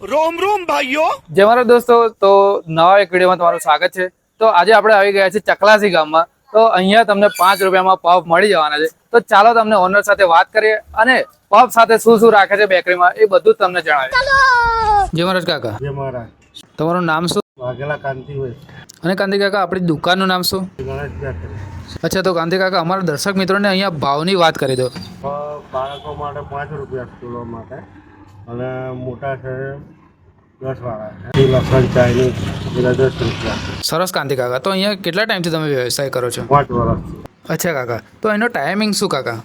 રોમ રોમ ભાઈઓ. જે મારા દોસ્તો તો નવા એક વિડીયોમાં તમારું સ્વાગત છે. તો આજે આપણે આવી ગયા છીએ ચકલાસી ગામમાં. તો અહીંયા તમને પાંચ રૂપિયામાં પફ મળી જવાના છે. તો ચાલો તમને ઓનર સાથે વાત કરીએ અને પફ સાથે શું શું રાખે છે બેકરીમાં એ બધું તમને જણાવે જય મહારાજ કાકા. જય મહારાજ. તમારું નામ શું? વાઘેલા કાંતિ અને કાંતિ કાકા આપણી દુકાનનું નામ શું? અચ્છા તો કાંતિ કાકા અમારા દર્શક મિત્રોને અહીંયા ભાવની વાત કરી દો. બાળકો માટે પાંચ રૂપિયા કિલો માટે. અને મોટા છે સરસ કાંતિ કાકા. તો અહીંયા કેટલા ટાઈમથી તમે વ્યવસાય કરો છો? પાંચ વર્ષ અચ્છા કાકા. તો એનો ટાઈમિંગ શું કાકા?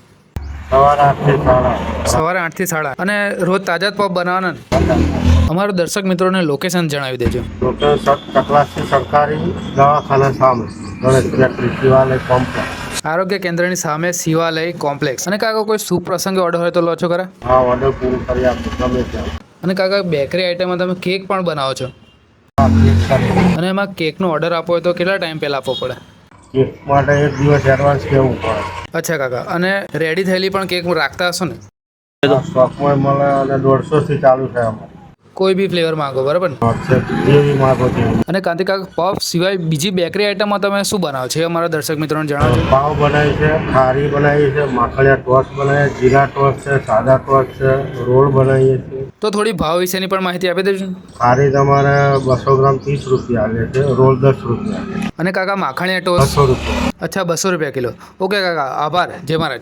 સવારે આઠથી સાડા. સવારે આઠથી સાડા. અને રોજ તાજા જ પફ બનાવવાના? અમારા દર્શક મિત્રોને લોકેશન જણાવી દેજો. લોકેશન સરકારી દવાખાના સામે ગણેશ શિવાલય કોમ્પ્લેક્સ આરોગ્ય કેન્દ્રની સામે શિવાલય કોમ્પ્લેક્સ અને કાકા કોઈ સુપ્રસંગે પ્રસંગે ઓર્ડર હોય તો લો છો ખરા? હા ઓર્ડર પૂરું કરી આપું ગમે ત્યાં. અને કાકા બેકરી આઈટમમાં તમે કેક પણ બનાવો છો. અને એમાં કેકનો ઓર્ડર આપવો હોય તો કેટલા ટાઈમ પહેલાં આપવો પડે? કેક માટે એક દિવસ એડવાન્સ કહેવું પડે? અચ્છા કાકા અને રેડી થયેલી પણ કેક રાખતા હશો ને? સ્ટોકમાં મળે અને દોઢસોથી ચાલુ છે અમારે. કોઈ બી ફ્લેવર માંગો બરાબર અને કાંતિ કાકા પફ સિવાય બીજી બેકરી આઈટમમાં તમે શું બનાવો છો? અમારા દર્શક મિત્રોને જણાવો પાવ બનાવી છે ખારી બનાવી છે માખણિયા ટોસ બનાવીએ જીરા ટોસ છે સાદા ટોસ છે રોલ બનાવીએ છીએ. તો થોડી ભાવ વિશેની પણ માહિતી આપી દેજો. ખારી તમારે બસો ગ્રામ ત્રીસ રૂપિયા આવે છે રોલ દસ રૂપિયા અને કાકા માખણિયા ટોસ્ટ બસો રૂપિયા. અચ્છા બસો રૂપિયા કિલો. ઓકે કાકા આભાર. જય મહારાજ.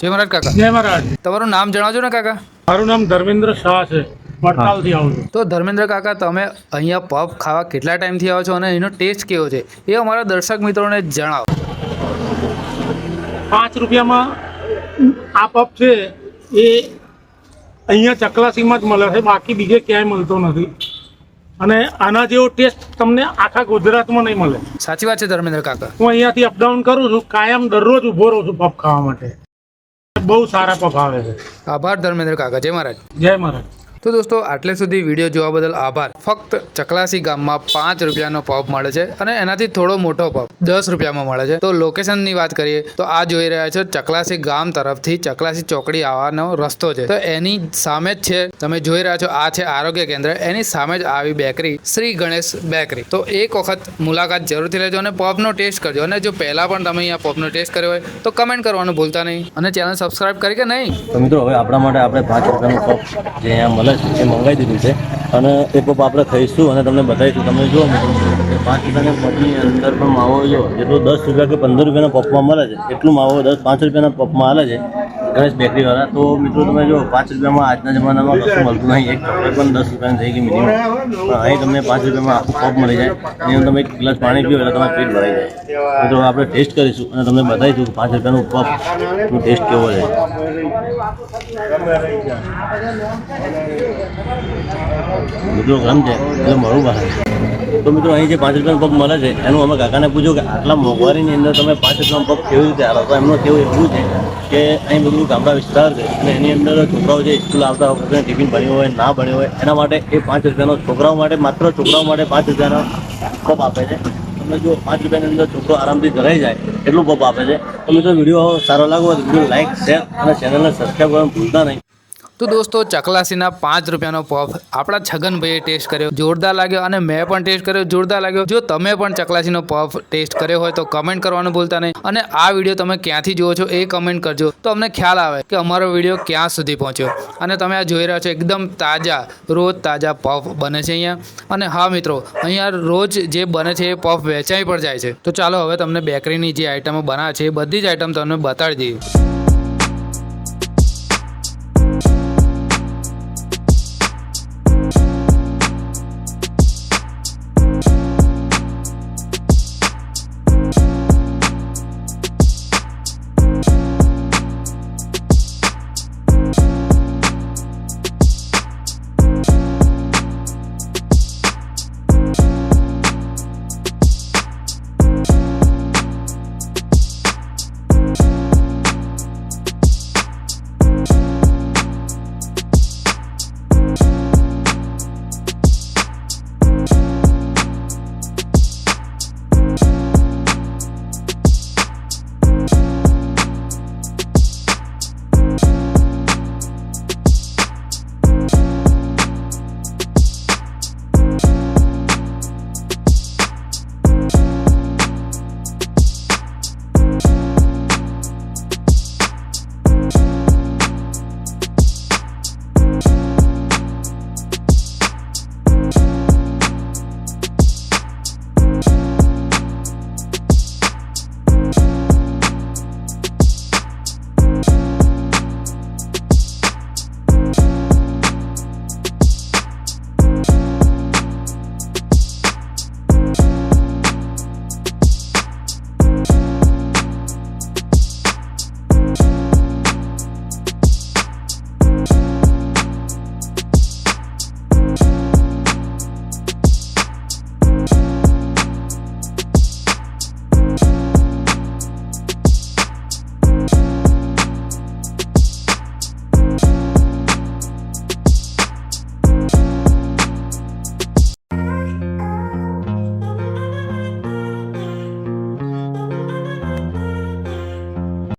જય મહારાજ કાકા. જય મહારાજ. તમારું નામ જણાવજો ને કાકા. મારું નામ ધર્મેન્દ્ર શાહ છે. વડતાલથી આવું છું. તો ધર્મેન્દ્ર કાકા તમે અહીંયા પફ ખાવા કેટલા ટાઈમથી આવો છો અને એનો ટેસ્ટ કેવો છે? એ અમારા દર્શક મિત્રોને જણાવો. પાંચ રૂપિયામાં આ પપ છે એ અહીંયા ચકલાસીમાં જ મળે છે બાકી બીજે ક્યાંય મળતો નથી. અને આના જેવો ટેસ્ટ તમને આખા ગુજરાતમાં નહીં મળે. સાચી વાત છે ધર્મેન્દ્ર કાકા. હું અહીંયાથી અપડાઉન કરું છું કાયમ દરરોજ ઊભો રહું છું પપ ખાવા માટે. બહુ સારા આવે છે. આભાર ધર્મેન્દ્ર કાકા. જય મહારાજ. જય મહારાજ. તો દોસ્તો, આટલે સુધી વીડિયો જોવા બદલ આભાર. ફક્ત ચકલાસી ગામમાં પાંચ રૂપિયાનો પપ મળે છે અને એનાથી થોડો મોટો પપ દસ રૂપિયામાં મળે છે. તો લોકેશનની વાત કરીએ, તો આ જોઈ રહ્યા છો ચકલાસી ગામ તરફથી ચકલાસી ચોકડી આવવાનો રસ્તો છે. તો એની સામે જ છે, તમે જોઈ રહ્યા છો, આ છે આરોગ્ય કેન્દ્ર. એની સામે જ આવી બેકરી, શ્રી ગણેશ બેકરી. તો એક વખત મુલાકાત જરૂરથી લેજો અને પોપનો ટેસ્ટ કરજો. અને જો પહેલાં પણ તમે અહીંયા પોપનો ટેસ્ટ કર્યો હોય, તો કમેન્ટ કરવાનું ભૂલતા નહીં. અને ચેનલ સબસ્ક્રાઇબ કરી કે નહીં? મિત્રો, હવે આપણા માટે આપણે પાંચ રૂપિયાનો કપ જે અહીંયા મળે છે એ મંગાવી દીધું છે. અને એ પપ આપણે ખાઈશું અને તમને બતાવીશું. તમે જુઓ, પાંચ રૂપિયાના પપની અંદર પણ માવો જો, જેટલું દસ રૂપિયા કે પંદર રૂપિયાના પપમાં મળે છે, એટલું માવો દસ, પાંચ રૂપિયાના પપમાં આવે છે. ગણેશ બેકરીવાળા તો મિત્રો તમે જો પાંચ રૂપિયામાં આજના જમાનામાં કશું મળતું નહીં. એક ચોકલેટ પણ દસ રૂપિયાની થઈ ગઈ મિનિમમ પણ અહીં તમને પાંચ રૂપિયામાં આખું કપ મળી જાય. અને અંદર તમે એક ગ્લાસ પાણી પીઓ એટલે તમારું પેટ ભરાઈ જાય. મિત્રો આપણે ટેસ્ટ કરીશું અને તમને બતાવીશું કે પાંચ રૂપિયાનું કપનું ટેસ્ટ કેવો છે. મિત્રો ગરમ છે. એટલે મારું બહાર. તો મિત્રો અહીં જે પાંચ રૂપિયાનો પગ મળે છે, એનું અમે કાકાને પૂછ્યું કે આટલા મોંઘવારીની અંદર તમે પાંચ રૂપિયાનો પગ કેવી રીતે આવે તો એમનું કેવું એવું છે કે અહીં બધું ગામડા વિસ્તાર છે અને એની અંદર છોકરાઓ જે સ્કૂલ આવતા હોય ટિફિન ભણ્યું હોય, ના ભણ્યું હોય, એના માટે એ પાંચ રૂપિયાનો છોકરાઓ માટે, માત્ર છોકરાઓ માટે પાંચ રૂપિયાનો પપ આપે છે. તમે જો પાંચ રૂપિયાની અંદર છોકરો આરામથી ધરાઈ જાય, એટલું પપ આપે છે. તો મિત્રો વીડિયો સારો લાગવો તો વીડિયો લાઈક શેર અને ચેનલને સબસ્ક્રાઈબ કરવાનું ભૂલતા નહીં. તો દોસ્તો, ચકલાસીના પાંચ રૂપિયાનો પફ આપણા છગનભાઈએ ટેસ્ટ કર્યો. જોરદાર લાગ્યો અને મેં પણ ટેસ્ટ કર્યો. જોરદાર લાગ્યો. જો તમે પણ ચકલાસીનો પફ ટેસ્ટ કર્યો હોય તો કમેન્ટ કરવાનું ભૂલતા નહીં. અને આ વીડિયો તમે ક્યાંથી જુઓ છો એ કમેન્ટ કરજો. તો અમને ખ્યાલ આવે કે અમારો વીડિયો ક્યાં સુધી પહોંચ્યો. અને તમે આ જોઈ રહ્યા છો એકદમ તાજા, રોજ તાજા પફ બને છે અહીંયા. અને હા મિત્રો, અહીંયા રોજ જે બને છે એ પફ વેચાઈ પણ જાય છે. તો ચાલો હવે તમને બેકરીની જે આઈટમો બનાવે છે એ બધી જ આઈટમ તમને બતાડી દઈએ.